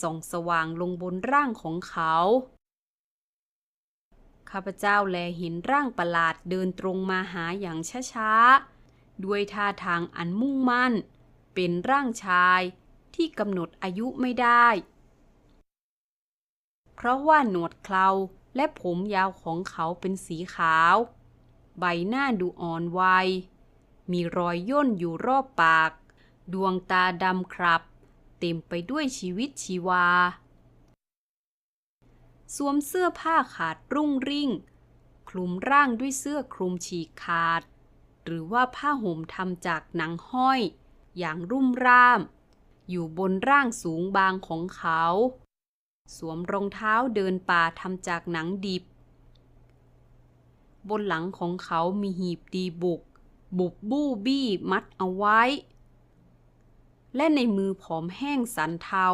ส่องสว่างลงบนร่างของเขา ข้าพเจ้าแลเห็นร่างประหลาดเดินตรงมาหาอย่างช้าๆ ด้วยท่าทางอันมุ่งมั่น เป็นร่างชายที่กำหนดอายุไม่ได้ เพราะว่าหนวดเคราและผมยาวของเขาเป็นสีขาว ใบหน้าดูอ่อนวัย มีรอยย่นอยู่รอบปาก ดวงตาดำครับ เต็มไปด้วยชีวิตชีวา สวมเสื้อผ้าขาดรุ่งริ่ง คลุมร่างด้วยเสื้อคลุมฉีกขาด หรือว่าผ้าห่มทำจากหนังห้อย อย่างรุ่มร่าม อยู่บนร่างสูงบางของเขา สวมรองเท้าเดินป่าทำจากหนังดิบบนหลังของเขามีหีบดีบุก บุบบู้บี้มัดเอาไว้ และในมือผอมแห้งสันเทา